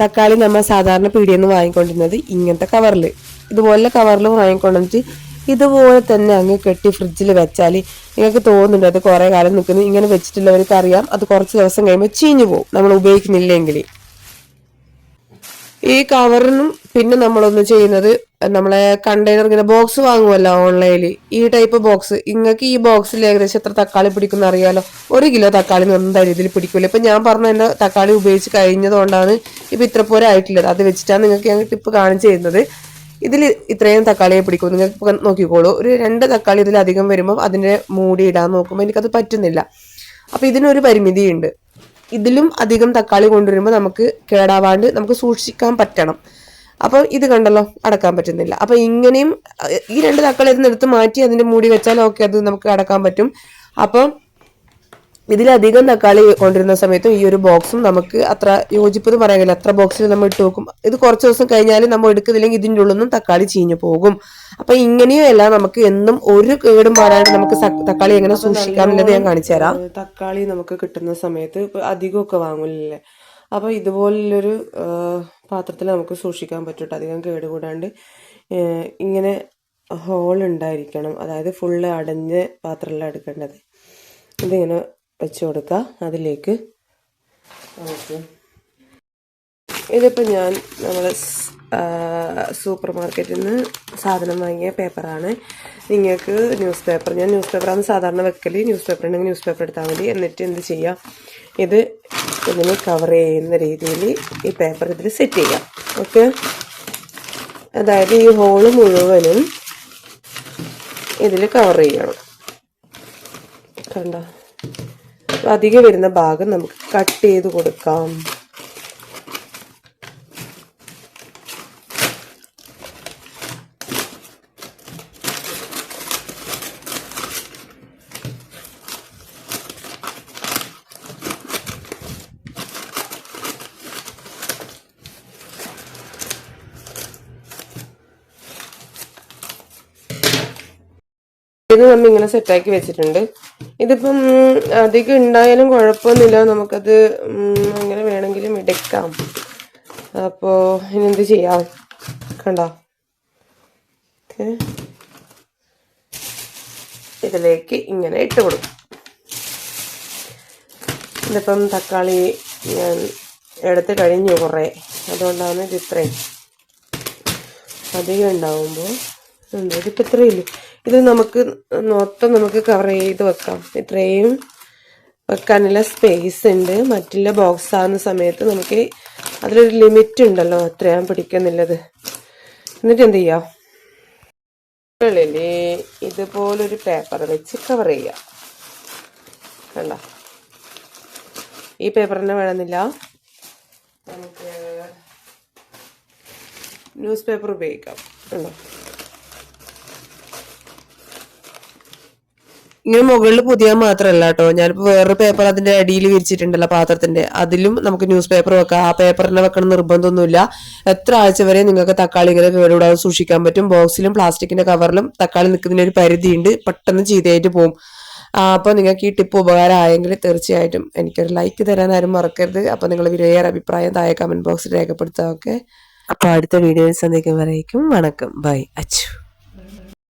തക്കാളി നമ്മൾ സാധാരണ പീടിയിൽ നിന്ന് വാങ്ങിക്കൊണ്ടിരുന്നത് ഇങ്ങനത്തെ കവറിൽ ഇതുപോലെ കവറിൽ വാങ്ങിക്കൊണ്ടിട്ട് ഇതുപോലെ തന്നെ അങ്ങ് കെട്ടി ഫ്രിഡ്ജിൽ വെച്ചാൽ നിങ്ങൾക്ക് തോന്നുന്നുണ്ട് അത് കുറേ കാലം നിൽക്കുന്നു. ഇങ്ങനെ വെച്ചിട്ടുള്ളവർക്ക് അറിയാം. അത് കുറച്ച് ദിവസം കഴിയുമ്പോൾ ചീഞ്ഞു പോകും നമ്മൾ ഉപയോഗിക്കുന്നില്ലെങ്കിൽ. ഈ കവറിനും പിന്നെ നമ്മളൊന്ന് ചെയ്യുന്നത് നമ്മളെ കണ്ടെയ്നർ ഇങ്ങനെ ബോക്സ് വാങ്ങുമല്ലോ ഓൺലൈനിൽ ഈ ടൈപ്പ് ബോക്സ് ഇങ്ങക്ക് ഈ ബോക്സിൽ ഏകദേശം എത്ര തക്കാളി പിടിക്കുന്ന അറിയാലോ? ഒരു കിലോ തക്കാളി എന്തായാലും ഇതിൽ പിടിക്കില്ല ഇപ്പം ഞാൻ പറഞ്ഞ എന്റെ തക്കാളി ഉപയോഗിച്ച് കഴിഞ്ഞതുകൊണ്ടാണ് ഇപ്പം ഇത്ര പോരെ ആയിട്ടുള്ളത്. അത് വെച്ചിട്ടാണ് നിങ്ങൾക്ക് ഞാൻ ടിപ്പ് കാണിച്ചു തരുന്നത്. ഇതിൽ ഇത്രയും തക്കാളിയെ പിടിക്കും. നിങ്ങൾക്ക് നോക്കിക്കോളൂ. ഒരു രണ്ട് തക്കാളി ഇതിലധികം വരുമ്പോൾ അതിന്റെ മൂടി ഇടാൻ നോക്കുമ്പോൾ എനിക്കത് പറ്റുന്നില്ല. അപ്പോൾ ഇതിനൊരു പരിമിതിയുണ്ട്. ഇതിലും അധികം തക്കാളി കൊണ്ടുവരുമ്പോൾ നമുക്ക് കേടാവാണ്ട് നമുക്ക് സൂക്ഷിക്കാൻ പറ്റണം. അപ്പോൾ ഇത് കണ്ടല്ലോ അടക്കാൻ പറ്റുന്നില്ല. അപ്പോൾ ഇങ്ങനെയും ഈ രണ്ട് തക്കാളി ഇതിന് എടുത്ത് മാറ്റി അതിന്റെ മൂടി വെച്ചാൽ ഓക്കെ അത് നമുക്ക് അടക്കാൻ പറ്റും. അപ്പം ഇതിലധികം തക്കാളി കൊണ്ടിരുന്ന സമയത്തും ഈ ഒരു ബോക്സും നമുക്ക് അത്ര യോജിപ്പ് എന്ന് പറയാൻ കഴിയില്ല. അത്ര ബോക്സിൽ നമ്മൾ ഇട്ട് വെക്കും. ഇത് കുറച്ച് ദിവസം കഴിഞ്ഞാൽ നമ്മൾ എടുക്കുന്നില്ലെങ്കിൽ ഇതിന്റെ ഉള്ളിൽ നിന്നും തക്കാളി ചീഞ്ഞു പോകും. അപ്പൊ ഇങ്ങനെയും എല്ലാം നമുക്ക് എന്നും ഒരു കേടും വരാണ്ട് നമുക്ക് തക്കാളി എങ്ങനെ സൂക്ഷിക്കാം എന്നത് ഞാൻ കാണിച്ചു തരാം. തക്കാളി നമുക്ക് കിട്ടുന്ന സമയത്ത് ഇപ്പൊ അധികമൊക്കെ വാങ്ങില്ലേ അപ്പൊ ഇതുപോലുള്ളൊരു പാത്രത്തിൽ നമുക്ക് സൂക്ഷിക്കാൻ പറ്റൂട്ടോ? അധികം കേടുകൂടാണ്ട് ഇങ്ങനെ ഹോൾ ഉണ്ടായിരിക്കണം. അതായത് ഫുള്ള് അടഞ്ഞ് പാത്രമെല്ലാം എടുക്കേണ്ടത്. ഇതിങ്ങനെ വെച്ച് കൊടുക്കുക അതിലേക്ക് ഇതിപ്പോൾ ഞാൻ നമ്മൾ സൂപ്പർ മാർക്കറ്റിൽ നിന്ന് സാധനം വാങ്ങിയ പേപ്പറാണ്. നിങ്ങൾക്ക് ന്യൂസ് പേപ്പർ ഞാൻ ന്യൂസ് പേപ്പറാണ് സാധാരണ വെക്കൽ ന്യൂസ് പേപ്പർ ഉണ്ടെങ്കിൽ ന്യൂസ് പേപ്പർ എടുത്താൽ മതി. എന്നിട്ട് എന്ത് ചെയ്യാം? ഇത് ഇതിന് കവർ ചെയ്യുന്ന രീതിയിൽ ഈ പേപ്പർ ഇതിൽ സെറ്റ് ചെയ്യാം. ഓക്കെ? അതായത് ഈ ഹോൾ മുഴുവനും ഇതിൽ കവർ ചെയ്യണം. കണ്ടോ? അധികം വരുന്ന ഭാഗം നമുക്ക് കട്ട് ചെയ്ത് കൊടുക്കാം. ഇത് നമ്മൾ ഇങ്ങനെ സെറ്റാക്കി വെച്ചിട്ടുണ്ട്. ഇതിപ്പം അധികം ഉണ്ടായാലും കുഴപ്പമൊന്നുമില്ല നമുക്കത് അങ്ങനെ വേണമെങ്കിലും എടുക്കാം. അപ്പോൾ ഇനി എന്ത് ചെയ്യാം? കണ്ടോ? ഇതിലേക്ക് ഇങ്ങനെ ഇട്ട് കൊടുക്കും. ഇതിപ്പം തക്കാളി ഞാൻ എടുത്ത് കഴിഞ്ഞു കുറേ. അതുകൊണ്ടാണ് ഇത് ഇത്രയും. അധികം ഉണ്ടാവുമ്പോൾ എന്താ ഇതിപ്പോൾ ഇത്രയില്ലേ ഇത് നമുക്ക് മൊത്തം നമുക്ക് കവർ ചെയ്ത് വെക്കാം. ഇത്രയും വെക്കാനുള്ള സ്പേസ് ഉണ്ട്. മറ്റുള്ള ബോക്സ് ആകുന്ന സമയത്ത് നമുക്ക് അതിലൊരു ലിമിറ്റ് ഉണ്ടല്ലോ. അത്രയാ പിടിക്കുന്നില്ലത്. എന്നിട്ട് എന്ത് ചെയ്യാം? ഇതുപോലൊരു പേപ്പർ വെച്ച് കവർ ചെയ്യാം. കണ്ട? ഈ പേപ്പർ തന്നെ വേണമെന്നില്ല. നമുക്ക് ന്യൂസ് പേപ്പർ ഉപയോഗിക്കാം. കണ്ടോ? ഇങ്ങനെ മുകളിൽ പുതിയ മാത്രമല്ല കേട്ടോ ഞാനിപ്പോ വേറൊരു പേപ്പർ അതിന്റെ അടിയിൽ വിരിച്ചിട്ടുണ്ടല്ലോ പാത്രത്തിന്റെ. അതിലും നമുക്ക് ന്യൂസ് പേപ്പർ വെക്കാം. ആ പേപ്പറിനെ വെക്കണം നിർബന്ധമൊന്നുമില്ല. എത്ര ആഴ്ച വരെ നിങ്ങൾക്ക് തക്കാളി ഇങ്ങനെ കേടുകൂടാതെ സൂക്ഷിക്കാൻ പറ്റും? ബോക്സിലും പ്ലാസ്റ്റിക്കിന്റെ കവറിലും തക്കാളി നിൽക്കുന്നതിന് ഒരു പരിധിയുണ്ട്. പെട്ടെന്ന് ചീത്തയായിട്ട് പോകും അപ്പോൾ നിങ്ങൾക്ക് ഈ ടിപ്പ് ഉപകാരമായെങ്കിൽ തീർച്ചയായിട്ടും എനിക്കൊരു ലൈക്ക് തരാൻ ആരും മറക്കരുത്. അപ്പോൾ നിങ്ങൾ വിലയേറെ അഭിപ്രായം താഴെ കമന്റ് ബോക്സിൽ രേഖപ്പെടുത്താം. ഓക്കെ അപ്പോൾ അടുത്ത വീഡിയോയിൽ സന്ധിക്കും വരേക്കും വണക്കം. ബൈ അച്ചു.